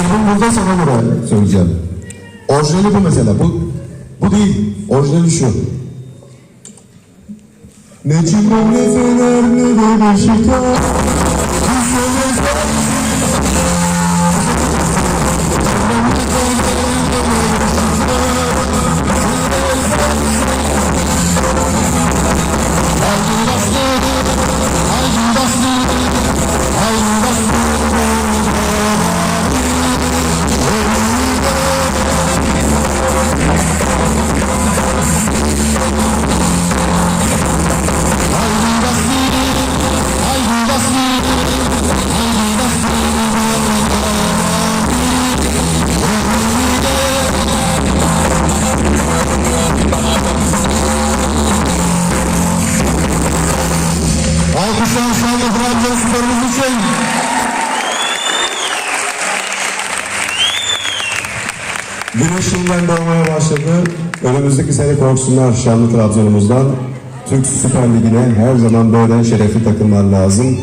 Sözüm burada sana göre söyleyeceğim. Orijinali bu mesela. Bu, bu değil. Orijinali şu. Ne cimri ne fener ne de Beşiktaş. Alkışlar şanlı Trabzonspor'umuz için. Güneş yeniden doğmaya başladı. Önümüzdeki sene korksunlar şanlı Trabzon'umuzdan. Türk Süper Ligi'ne her zaman böyle şerefli takımlar lazım.